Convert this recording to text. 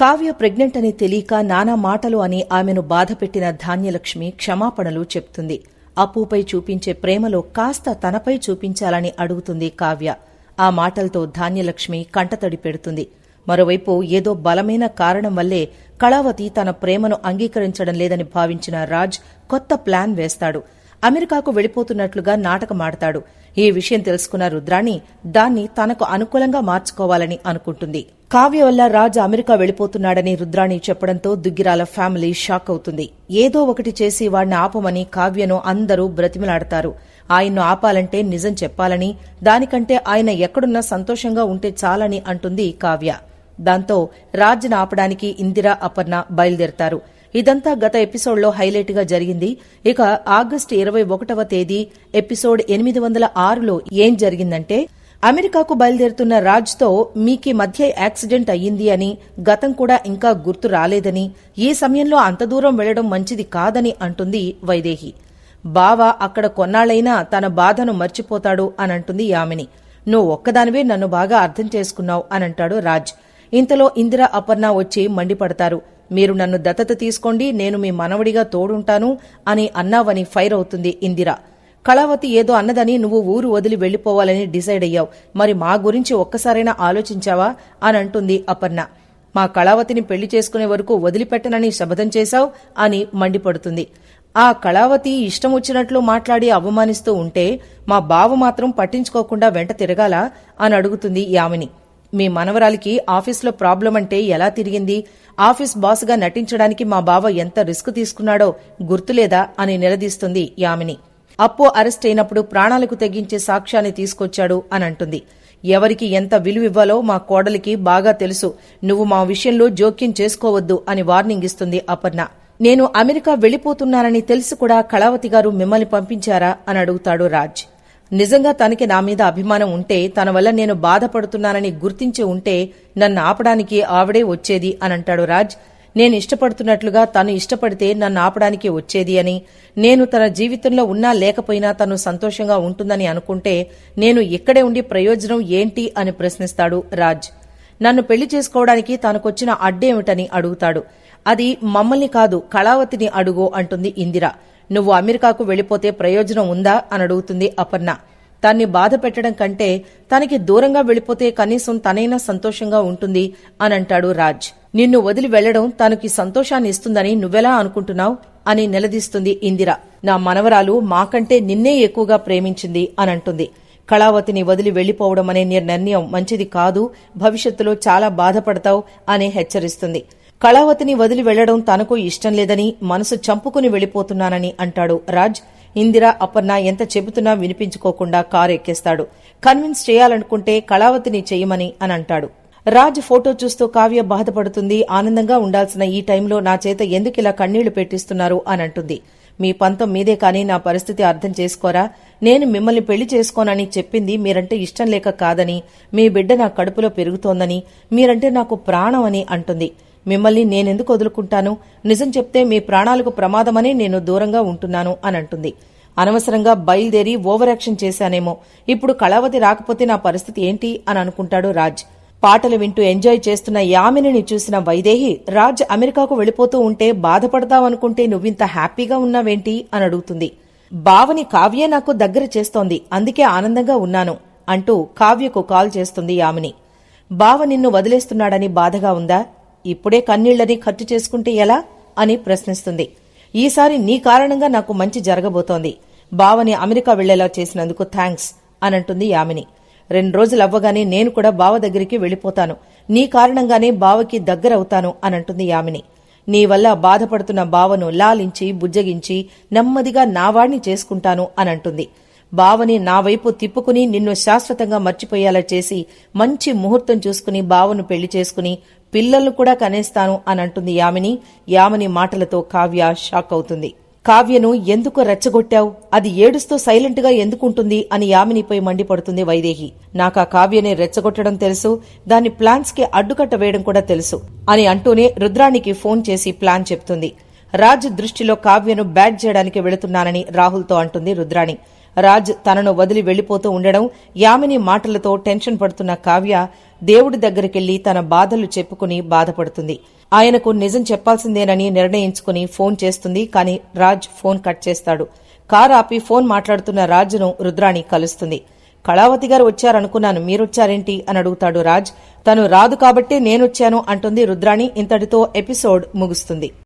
Kavya pregnant అని తెలియక నానా మాటలు అని ఆమెను బాధపెట్టిన ధాన్యలక్ష్మి క్షమాపణలు చెప్తుంది. అప్పుపై చూపించే ప్రేమలో కాస్త తనపై చూపించాలని అడుగుతుంది కావ్య. ఆ మాటలతో ధాన్యలక్ష్మి కంటతడి పెడుతుంది. మరోవైపు ఏదో బలమైన కారణం వల్లే కళావతి తన ప్రేమను అంగీకరించడం లేదని భావించిన రాజ్ కొత్త ప్లాన్ వేస్తాడు. అమెరికాకు వెళ్ళిపోతున్నట్లుగా నాటకమాడతాడు. ఈ విషయం తెలుసుకున్న రుద్రాణి దాన్ని తనకు అనుకూలంగా మార్చుకోవాలని అనుకుంటుంది. కావ్య వల్ల రాజ్ అమెరికా వెళ్ళిపోతున్నాడని రుద్రాణి చెప్పడంతో దుగ్గిరాల ఫ్యామిలీ షాక్ అవుతుంది. ఏదో ఒకటి చేసి వాడిని ఆపమని కావ్యను అందరూ బ్రతిమలాడతారు. ఆయన్ను ఆపాలంటే నిజం చెప్పాలని దానికంటే ఆయన ఎక్కడున్నా సంతోషంగా ఉంటే చాలని అంటుంది కావ్య. దాంతో రాజ్ను ఆపడానికి ఇందిరా అపర్ణ బయలుదేరతారు. ఇదంతా గత ఎపిసోడ్లో హైలైట్గా జరిగింది. ఇక ఆగస్టు ఇరవై ఒకటవ తేదీ ఎపిసోడ్ ఎనిమిది వందల ఆరులో ఏం జరిగిందంటే అమెరికాకు బయలుదేరుతున్న రాజ్తో మీకి మధ్య యాక్సిడెంట్ అయ్యింది అని గతం కూడా ఇంకా గుర్తు రాలేదని ఈ సమయంలో అంత దూరం వెళ్ళడం మంచిది కాదని అంటుంది వైదేహి. బావ అక్కడ కొన్నాళ్ళైనా తన బాధను మర్చిపోతాడు అని అంటుంది యామిని. నువ్వు ఒక్కదానివే నన్ను బాగా అర్థం చేసుకున్నావు అనంటాడు రాజ్. ఇంతలో ఇందిర అపర్ణ వచ్చి మండిపడతారు. మీరు నన్ను దత్తత తీసుకోండి నేను మీ మనవడిగా తోడుంటాను అని అన్నావని ఫైర్ అవుతుంది ఇందిర. కళావతి ఏదో అన్నదని నువ్వు ఊరు వదిలి వెళ్ళిపోవాలని డిసైడ్ అయ్యావు. మరి మా గురించి ఒక్కసారైనా ఆలోచించావా? అని అంటుంది అపర్ణ. మా కళావతిని పెళ్ళి చేసుకునే వరకు వదిలిపెట్టనని శపథం చేశావు అని మండిపడుతుంది. ఆ కళావతి ఇష్టం వచ్చినట్లు మాట్లాడి అవమానిస్తూ ఉంటే మా బావ మాత్రం పట్టించుకోకుండా వెంట తిరగాల అని అడుగుతుంది యామిని. మీ మనవరాలికి ఆఫీస్లో ప్రాబ్లం అంటే ఎలా తిరిగింది? ఆఫీస్ బాస్గా నటించడానికి మా బావ ఎంత రిస్క్ తీసుకున్నాడో గుర్తులేదా? అని నిలదీస్తుంది యామిని. అప్పో అరెస్ట్ అయినప్పుడు ప్రాణాలకు తెగించే సాక్ష్యాన్ని తీసుకొచ్చాడు అని అంటుంది. ఎవరికి ఎంత విలువివ్వాలో మా కోడలికి బాగా తెలుసు. నువ్వు మా విషయంలో జోక్యం చేసుకోవద్దు అని వార్నింగ్ ఇస్తుంది అపర్ణ. నేను అమెరికా వెళ్ళిపోతున్నానని తెలిసి కూడా కళావతి గారు మిమ్మల్ని పంపించారా అని అడుగుతాడు రాజ్. నిజంగా తనకి నా మీద అభిమానం ఉంటే తన వల్ల నేను బాధపడుతున్నానని గుర్తించి ఉంటే నన్ను ఆపడానికి ఆవిడే వచ్చేది అని అంటాడు రాజ్. నేను ఇష్టపడుతున్నట్లుగా తను ఇష్టపడితే నన్ను ఆపడానికి వచ్చేది అని నేను తన జీవితంలో ఉన్నా లేకపోయినా తను సంతోషంగా ఉంటుందని అనుకుంటే నేను ఇక్కడే ఉండి ప్రయోజనం ఏంటి అని ప్రశ్నిస్తాడు రాజ్. నన్ను పెళ్ళి చేసుకోవడానికి తనకొచ్చిన అడ్డేమిటని అడుగుతాడు. అది మమ్మల్ని కాదు కళావతిని అడుగు అంటుంది ఇందిర. నువ్వు అమెరికాకు వెళ్ళిపోతే ప్రయోజనం ఉందా అని అడుగుతుంది అపర్ణ. తన్ని బాధ పెట్టడం కంటే తనకి దూరంగా వెళ్ళిపోతే కనీసం తనైనా సంతోషంగా ఉంటుంది అని అంటాడు రాజ్. నిన్ను వదిలి వెళ్ళడం తనకి సంతోషాన్ని ఇస్తుందని నువ్వెలా అనుకుంటున్నావు అని నిలదీస్తుంది ఇందిర. నా మనవరాలు మాకంటే నిన్నే ఎక్కువగా ప్రేమించింది అని అంటుంది కళావతిని వదిలి వెళ్ళిపోవడం అనే నిర్ణయం మంచిది కాదు భవిష్యత్తులో చాలా బాధపడతావు అని హెచ్చరిస్తుంది. కళావతిని వదిలి వెళ్ళడం తనకు ఇష్టం లేదని మనసు చంపుకుని వెళ్ళిపోతున్నానని అంటాడు రాజ్. ఇందిర అపర్ణ ఎంత చెబుతున్నా వినిపించుకోకుండా కారు ఎక్కేస్తాడు కన్విన్స్ చేయాలనుకుంటే కళావతిని చేయమని అని అంటాడు. రాజ్ ఫోటో చూస్తూ కావ్య బాధపడుతుంది ఆనందంగా ఉండాల్సిన ఈ టైంలో నా చేత ఎందుకిలా కన్నీళ్ళు పెట్టిస్తున్నారు అని అంటుంది. మీ పంతం మీదే కానీ నా పరిస్థితి అర్థం చేసుకోరా? నేను మిమ్మల్ని పెళ్ళి చేసుకోనని చెప్పింది మీరంటే ఇష్టం లేక కాదని మీ బిడ్డ నా కడుపులో పెరుగుతోందని మీరంటే నాకు ప్రాణం అని అంటుంది. మిమ్మల్ని నేనెందుకు వదులుకుంటాను? నిజం చెప్తే మీ ప్రాణాలకు ప్రమాదమని నేను దూరంగా ఉంటున్నాను అని అంటుంది. అనవసరంగా బయలుదేరి ఓవరాక్షన్ చేశానేమో. ఇప్పుడు కళావతి రాకపోతే నా పరిస్థితి ఏంటి అని అనుకుంటాడు రాజ్. పాటలు వింటూ ఎంజాయ్ చేస్తున్న యామినిని చూసిన వైదేహి రాజ్ అమెరికాకు వెళ్ళిపోతూ ఉంటే బాధపడతావనుకుంటే నువ్వింత హ్యాపీగా ఉన్నావేంటి అని అడుగుతుంది. బావని కావ్యే నాకు దగ్గర చేస్తోంది అందుకే ఆనందంగా ఉన్నాను అంటూ కావ్యకు కాల్ చేస్తుంది యామిని. బావ నిన్ను వదిలేస్తున్నాడని బాధగా ఉందా? ఇప్పుడే కన్నీళ్ళని ఖర్చు చేసుకుంటే ఎలా? అని ప్రశ్నిస్తుంది. ఈసారి నీ కారణంగా నాకు మంచి జరగబోతోంది. బావని అమెరికా వెళ్ళేలా చేసినందుకు థ్యాంక్స్ అనంటుంది యామిని. రెండు రోజులు అవ్వగానే నేను కూడా బావ దగ్గరికి వెళ్ళిపోతాను. నీ కారణంగానే బావకి దగ్గరవుతాను అనంటుంది యామిని. నీ వల్ల బాధపడుతున్న బావను లాలించి బుజ్జగించి నెమ్మదిగా నావాణ్ణి చేసుకుంటాను అనంటుంది. బావని నా వైపు తిప్పుకుని నిన్ను శాశ్వతంగా మర్చిపోయేలా చేసి మంచి ముహూర్తం చూసుకుని బావను పెళ్ళి చేసుకుని పిల్లలను కూడా కనేస్తాను అని అంటుంది యామిని. యామిని మాటలతో కావ్య షాక్ అవుతుంది. కావ్యను ఎందుకు రెచ్చగొట్టావు? అది ఏడుస్తూ సైలెంట్గా ఎందుకుంటుంది? అని యామినిపై మండిపడుతుంది వైదేహి. నాకా కావ్యని రెచ్చగొట్టడం తెలుసు. దాని ప్లాన్స్కి అడ్డుకట్ట వేయడం కూడా తెలుసు. అని అంటూనే రుద్రానికి ఫోన్ చేసి ప్లాన్ చెప్తుంది. రాజ్ దృష్టిలో కావ్యను బ్యాట్ చేయడానికి వెళుతున్నానని రాహుల్తో అంటుంది రుద్రాణి. రాజ్ తనను వదిలి వెళ్ళిపోతూ ఉండడం యామిని మాటలతో టెన్షన్ పడుతున్న కావ్య దేవుడి దగ్గరికెళ్ళి తన బాధలు చెప్పుకుని బాధపడుతుంది. ఆయనకు నిజం చెప్పాల్సిందేనని నిర్ణయించుకుని ఫోన్ చేస్తుంది కానీ రాజ్ ఫోన్ కట్ చేస్తాడు. కారు ఆపి ఫోన్ మాట్లాడుతున్న రాజును రుద్రాణి కలుస్తుంది. కళావతి గారు వచ్చారనుకున్నాను మీరొచ్చారేంటి? అని అడుగుతాడు రాజ్. తను రాదు కాబట్టే నేనొచ్చాను అంటుంది రుద్రాణి. ఇంతటితో ఎపిసోడ్ ముగుస్తుంది.